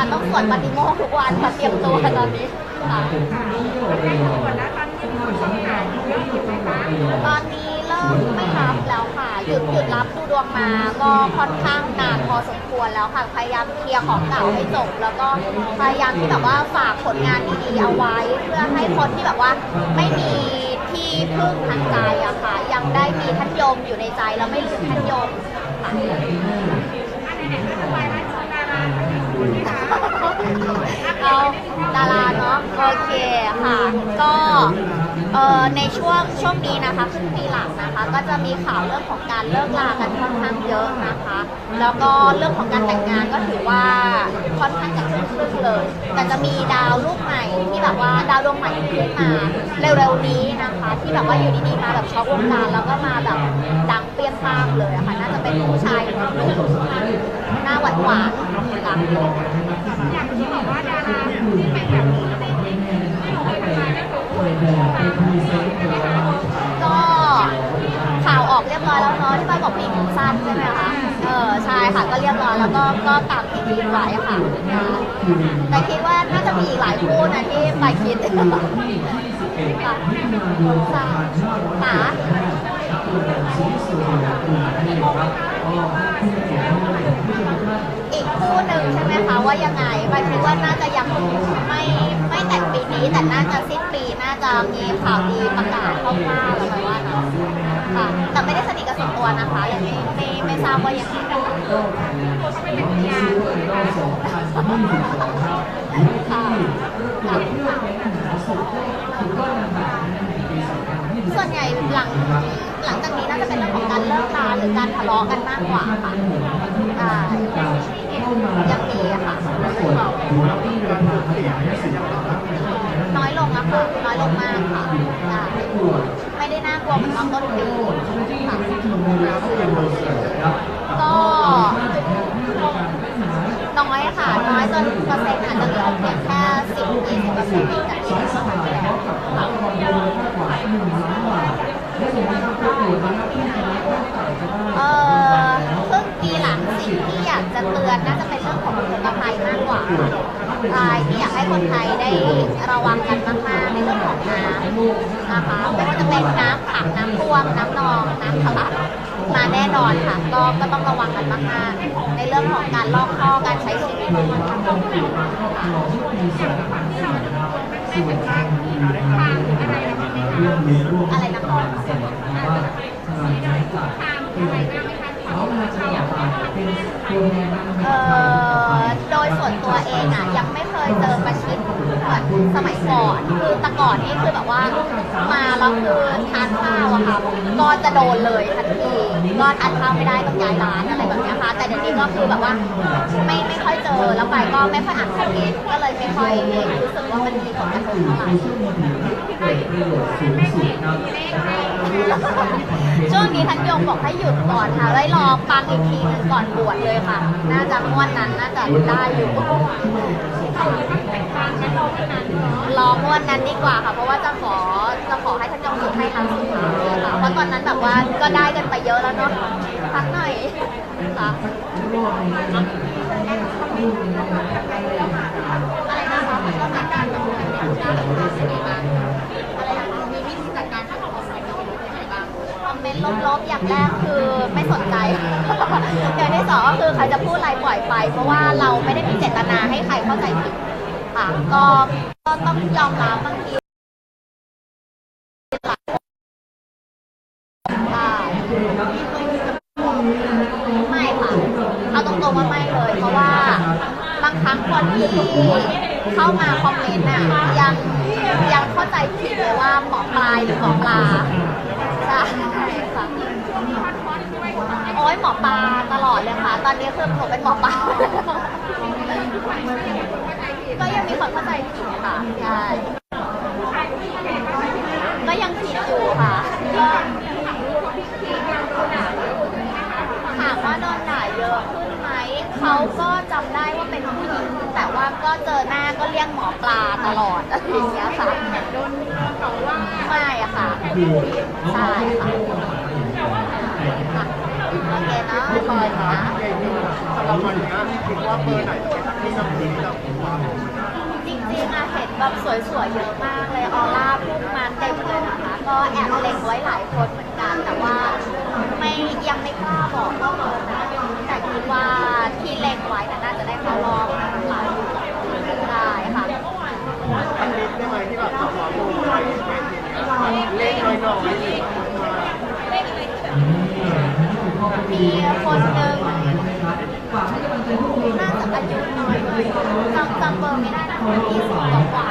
ค่ะต้องสวดปฏิโมกข์ทุกวันค่ะเตรียมตัวตอนนี้ค่ะตอนนี้เริ่มไม่รับแล้วค่ะหยุดหยุดรับดูดวงมาก็ค่อนข้างนานพอสมควรแล้วค่ะพยายามเคลียร์ของเก่าให้จบแล้วก็พยายามที่แบบว่าฝากผลงานดีๆเอาไว้ เพื่อให้คนที่แบบว่าไม่มีที่พึ่งทางใจอะค่ะ ยังได้มีท่านยมอยู่ในใจแล้วไม่ลืมท่านยมค่ะ ก็เอ่อในช่วงช่วงนี้นะคะครึ่งปีหลังนะคะ ก็จะมีข่าวเรื่องของการเลิกลากันค่อนข้างเยอะนะคะ แล้วก็เรื่องของการแต่งงานก็ถือว่าค่อนข้างจะครึ่งครึ่งๆเลย แต่จะมีดาวลูกใหม่ที่แบบว่าดาวดวงใหม่ขึ้นมาเร็วๆนี้นะคะ ที่แบบว่าอยู่ดีๆมาแบบช็อกวงการแล้วก็มาแบบดังเปรี้ยงป้างเลยอะค่ะน่าจะเป็นผู้ชายหนุ่มหน้าหวานหวานๆค่ะอย่างที่บอก นใช่ไหมคะ เออใช่ค่ะก็เรียบร้อยแล้วก็ก็ตามที่คิดไว้ค่ะ แต่คิดว่าน่าจะมีอีกหลายคู่นะที่ไปคิดค่ะค่ะป๋าอีกคู่หนึ่งใช่ไหมคะว่ายังไงไปคิดว่าน่าจะยังไม่ไม่แต่งปีนี้แต่น่าจะสิ้นปีน่าจะมีข่าวดีประกาศคร่าวๆแล้วไปว่านะ ค่ะ แต่ไม่ได้สนิทกับส่วนตัวนะคะ ยังไม่ไม่ไม่ทราบว่ายังไงค่ะส่วนใหญ่หลังหลังจากนี้น่าจะเป็นเรื่องของการเลิกลาหรือการทะเลาะกันมากกว่าค่ะใช่ยังมีค่ะน้อยลงอะค่ะน้อยลงมากค่ะ วเหมือนตอนต้นปีค่ะก็น้อยค่ะน้อยจนเปอร์เซ็นต์อาจจะเหลือเพียงแค่สิบยี่สิบเปอร์เซ็นต์จากที่เราทำไปแล้วค่ะเอ่อครึ่งปีหลังสิ่ง ที่อยากจะเตือนน่าจะเป็นเรื่องของอุทกภัยมากกว่าใช่ที่อยากให้คนไทยได้ระวังกันมากๆในเรื่องของน้ำนะคะไม่ว่าจะเป็นน้ำขังน้ำท่วมน้ำนองน้ำทะลักมาแน่นอนค่ะก็ก็ต้องระวังกันมากๆในเรื่องของการลอกท่อการใช้ชีวิตอะไรนะคะ องอะยังไม่เคยเจอประชิดเหมือนสมัยก่อนคือแต่ก่อนนี่คือแบบว่ามาแล้วคือทานข้าวอะค่ะก็จะโดนเลยทันทีก็ทานข้าวไม่ได้ต้องย้ายร้านอะไรแบบเนี้ยค่ะแต่เดี๋ยวนี้ก็คือแบบว่าไม่ไม่ค่อยเจอแล้วไปก็ไม่ค่อยอ่านคอมเมนต์ก็เลยไม่ค่อยรู้สึกว่ามันมีผลกระทบเท่าไหร่ช่วงนี้ท่านยงบอกให้หยุดก่อนค่ะไว้รอปังอีกทีหนึงก่อนบวชเลยค่ะ น่าจะงวดนั้นน่าจะได้อยู่รองวดนั้นดีกว่าค่ะ เพราะว่าจะขอจะขอให้ท่านยงหยุดให้ครั้งสุดท้ายค่ะเพราะตอนนั้นแบบว่าก็ได้กันไปเยอะแล้วเนาะพักหน่อยค่ะ ลบๆอย่างแรกคือไม่สนใจ อย่างที่สองก็คือใครจะพูดอะไรปล่อยไป เพราะว่าเราไม่ได้มีเจตนาให้ใครเข้าใจผิดค่ะก็ก็ต้องยอมรับบางทีได้ไม่ค่ะเอาตรงๆว่าไม่เลย เพราะว่าบางครั้งคนที่เข้ามาคอมเมนต์น่ะยังยังเข้าใจผิดเลยว่าหมอปลายหรือหมอปลา ค่ะโอ้ยหมอปลาตลอดเลยค่ะ ตอนนี้คือหนูเป็นหมอปลาก็ยังมีคนเข้าใจผิดค่ะใช่ก็ยังผิดอยู่ค่ะก็ถามว่าโดนด่าเยอะขึ้นไหมเขาก็จำได้ว่าเป็นผู้หญิงแต่ว่าก็เจอหน้าก็เรียกหมอปลาตลอดอะไรอย่างเงี้ยค่ะโดน คือน้องๆไม่อะค่ะใช่ค่ะค่ะโอเคเนาะพี่ปายครับเก่งสำหรับวันนี้คิดว่าเบอร์ไหนจะเป็นที่นำทีมเราคว้าจริงๆอะเห็นแบบสวยๆเยอะมากเลยออร่าพุ่งมาเต็มเลยนะคะ ก็แอบเล็งไว้หลายคนเหมือนกันแต่ว่าไม่ยังไม่กล้าบอกว่าเบอร์ไหนแต่คิดว่าที่เล็งไว้น่ะน่าจะได้เข้ารอบนะคะได้ค่ะ อันนี้ได้ไหมที่แบบเราคว้าโบว์ไปเล่ นน้อยน้อยมีคนหนึ่งน่าจะอายุน้อยเลยจำจำเบอร์ไม่ได้นะคะยี่สิบกว่า